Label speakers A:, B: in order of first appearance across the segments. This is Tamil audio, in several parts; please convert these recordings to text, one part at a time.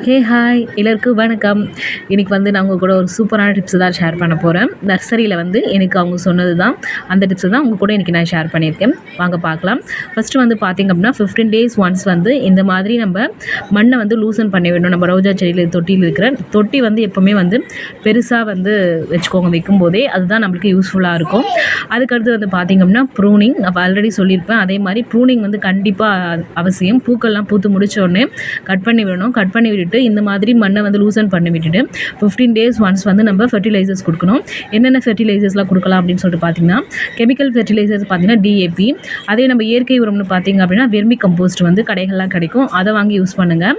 A: ஹே ஹாய் எல்லாருக்கும் வணக்கம். இன்றைக்கி வந்து நான் உங்கள் கூட ஒரு சூப்பரான டிப்ஸ் தான் ஷேர் பண்ண போகிறேன் நர்சரியில் வந்து எனக்கு அவங்க சொன்னது தான் அந்த டிப்ஸ் தான் உங்கள் கூட இன்றைக்கி நான் ஷேர் பண்ணியிருக்கேன். வாங்க பார்க்கலாம். ஃபஸ்ட்டு வந்து பார்த்திங்க அப்படின்னா ஃபிஃப்டீன் டேஸ் ஒன்ஸ் வந்து இந்த மாதிரி நம்ம மண்ணை வந்து லூசன் பண்ணி விடணும் நம்ம ரோஜா செடியில் தொட்டியில் இருக்கிற தொட்டி வந்து எப்போவுமே வந்து பெருசாக வந்து வச்சுக்கோங்க. வைக்கும் போதே அதுதான் நம்மளுக்கு யூஸ்ஃபுல்லாக இருக்கும். அதுக்கடுத்து வந்து பார்த்திங்க அப்படின்னா ப்ரூனிங் அப்போ ஆல்ரெடி சொல்லியிருப்பேன். அதே மாதிரி ப்ரூனிங் வந்து கண்டிப்பாக அவசியம். பூக்கள்லாம் பூத்து முடித்தோடனே கட் பண்ணி விடணும். கட் பண்ணி விட்டுட்டு இந்த மாதிரி மண்ணை வந்து லூசன் பண்ணி விட்டுட்டு ஃபிஃப்டீன் டேஸ் ஒன்ஸ் வந்து நம்ம ஃபெர்டிலைசர்ஸ் கொடுக்கணும். என்னென்ன ஃபெர்டிலைசர்ஸ்லாம் கொடுக்கலாம் அப்படின்னு சொல்லிட்டு பார்த்தீங்கன்னா கெமிக்கல் ஃபெர்டிலைசர்ஸ் பார்த்தீங்கன்னா டிஏபி அதே நம்ம இயற்கை உரம்னு பார்த்தீங்க அப்படின்னா வெர்மி கம்போஸ்ட் வந்து கடைகள்லாம் கிடைக்கும். அதை வாங்கி யூஸ் பண்ணுங்கள்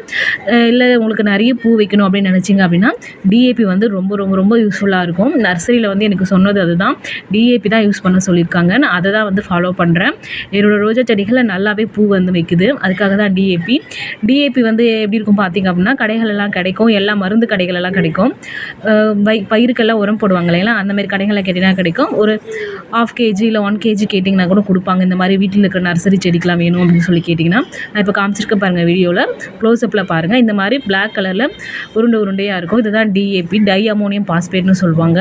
A: இல்லை உங்களுக்கு நிறைய பூ வைக்கணும் அப்படின்னு நினச்சிங்க அப்படின்னா டிஏபி வந்து ரொம்ப ரொம்ப ரொம்ப யூஸ்ஃபுல்லாக இருக்கும். நர்சரியில் வந்து எனக்கு சொன்னது அதுதான். டிஏபி தான் யூஸ் பண்ண சொல்லியிருக்காங்க. நான் அதை தான் வந்து ஃபாலோ பண்ணுறேன் என்னோடய ரோஜா செடிகளில் நல்லாவே பூ வந்து வைக்குது. அதுக்காக தான் டிஏபி டிஏபி வந்து எப்படி இருக்கும் பார்த்தீங்க அப்படின்னா கடைகளெல்லாம் கிடைக்கும். எல்லா மருந்து கடைகளெல்லாம் கிடைக்கும். வை பயிருக்கெல்லாம் உரம் போடுவாங்க இல்லைங்களா? அந்த மாதிரி கடைகளில் கேட்டிங்கன்னா கிடைக்கும். ஒரு ஆஃப் கேஜி இல்லை ஒன் கேஜி கேட்டிங்கன்னா கூட கொடுப்பாங்க. இந்த மாதிரி வீட்டில் இருக்கிற நர்சரி செடிக்கெலாம் வேணும் அப்படின்னு சொல்லி கேட்டிங்கன்னா நான் இப்போ காமிச்சிருக்க பாருங்கள் வீடியோவில் க்ளோஸ்அப்பில் பாருங்கள் இந்த மாதிரி பிளாக் கலரில் உருண்டை உருண்டையாக இருக்கும். இதுதான் டிஏபி டை அமோனியம் பாஸ்பேட்னு சொல்லுவாங்க.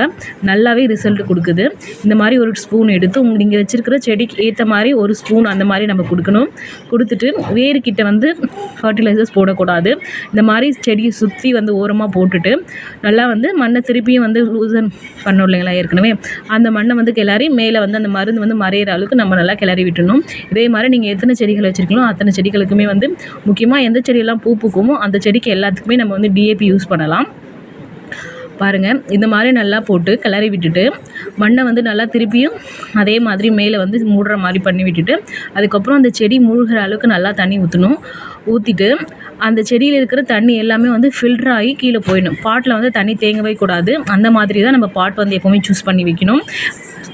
A: நல்லாவே ரிசல்ட் கொடுக்குது. இந்த மாதிரி ஒரு ஸ்பூன் எடுத்து உங்க நீங்கள் வச்சிருக்கிற செடிக்கு ஏற்ற மாதிரி ஒரு ஸ்பூன் அந்த மாதிரி நம்ம கொடுக்கணும். கொடுத்துட்டு வேர்கிட்ட வந்து ஃபர்டிலைசர்ஸ் போடக்கூடாது. இந்த மாதிரி மாதிரி செடியை சுற்றி வந்து ஓரமாக போட்டுட்டு நல்லா வந்து மண்ணை திருப்பியும் வந்து லூசன் பண்ணோம் இல்லைங்களா? ஏற்கனவே அந்த மண்ணை வந்து கிளறி மேலே வந்து அந்த மருந்து வந்து மறையிற அளவுக்கு நம்ம நல்லா கிளறி விட்டுணும் இதே மாதிரி நீங்கள் எத்தனை செடிகள் வச்சுருக்கீங்களோ அத்தனை செடிகளுக்குமே வந்து முக்கியமாக எந்த செடியெல்லாம் பூ பூக்குமோ அந்த செடிக்கு எல்லாத்துக்குமே நம்ம வந்து டிஏபி யூஸ் பண்ணலாம். பாருங்கள் இந்த மாதிரி நல்லா போட்டு கிளறி விட்டுட்டு மண்ணை வந்து நல்லா திருப்பியும் அதே மாதிரி மேலே வந்து மூடுற மாதிரி பண்ணி விட்டுட்டு அதுக்கப்புறம் அந்த செடி மூழ்கிற அளவுக்கு நல்லா தண்ணி ஊற்றணும் ஊற்றிட்டு அந்த செடியில் இருக்கிற தண்ணி எல்லாமே வந்து ஃபில்டர் ஆகி கீழே போயிடணும். பாட்டில் வந்து தண்ணி தேங்கவே கூடாது. அந்த மாதிரி தான் நம்ம பாட் வந்து எப்போவுமே சூஸ் பண்ணி வைக்கணும்.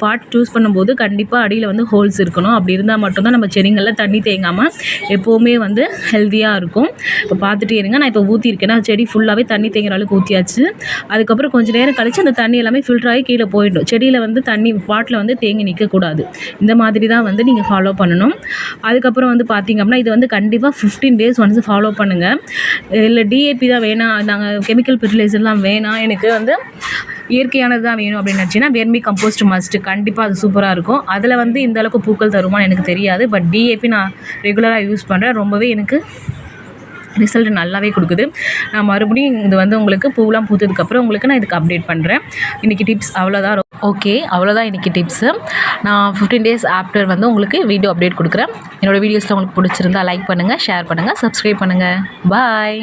A: பாட் சூஸ் பண்ணும்போது கண்டிப்பாக அடியில் வந்து ஹோல்ஸ் இருக்கணும். அப்படி இருந்தால் மட்டும்தான் நம்ம செடிங்களில் தண்ணி தேங்காமல் எப்போவுமே வந்து ஹெல்த்தியாக இருக்கும். இப்போ பார்த்துட்டே இருங்க. நான் இப்போ ஊற்றிருக்கேன் செடி ஃபுல்லாகவே தண்ணி தேங்குற அளவுக்கு ஊற்றியாச்சு அதுக்கப்புறம் கொஞ்சம் நேரம் கழித்து அந்த தண்ணி எல்லாமே ஃபில்டர் ஆகி கீழே போயிடும். செடியில் வந்து தண்ணி பாட்டில் வந்து தேங்கி நிற்கக்கூடாது இந்த மாதிரி தான் வந்து நீங்கள் ஃபாலோ பண்ணணும். அதுக்கப்புறம் வந்து பார்த்திங்க அப்படின்னா இது வந்து கண்டிப்பாக ஃபிஃப்டீன் டேஸ் ஒன்ஸ் ஃபாலோ பண்ணுங்கள் இல்லை டிஏபி தான் வேணாம். நாங்கள் கெமிக்கல் ஃபெர்டிலைசர்லாம் வேணாம். எனக்கு வந்து இயற்கையானது தான் வேணும் அப்படின்னு நினச்சின்னா வெர்மி கம்போஸ்ட் மஸ்ட்டு கண்டிப்பாக அது சூப்பராக இருக்கும். அதில் வந்து இந்த அளவுக்கு பூக்கள் தருமான்னு எனக்கு தெரியாது. பட் டிஏபி நான் ரெகுலராக யூஸ் பண்ணுறேன் ரொம்பவே எனக்கு ரிசல்ட் நல்லாவே கொடுக்குது. நான் மறுபடியும் இது வந்து உங்களுக்கு பூவெலாம் பூத்ததுக்கப்புறம் உங்களுக்கு நான் இதுக்கு அப்டேட் பண்ணுறேன் இன்றைக்கி டிப்ஸ் அவ்வளோதான் ஓகே அவ்வளோதான் இன்றைக்கி டிப்ஸு நான் ஃபிஃப்டீன் டேஸ் ஆஃப்டர் வந்து உங்களுக்கு வீடியோ அப்டேட் கொடுக்குறேன். என்னோடய வீடியோஸில் உங்களுக்கு பிடிச்சிருந்தா லைக் பண்ணுங்கள் ஷேர் பண்ணுங்கள் சப்ஸ்கிரைப் பண்ணுங்கள் பாய்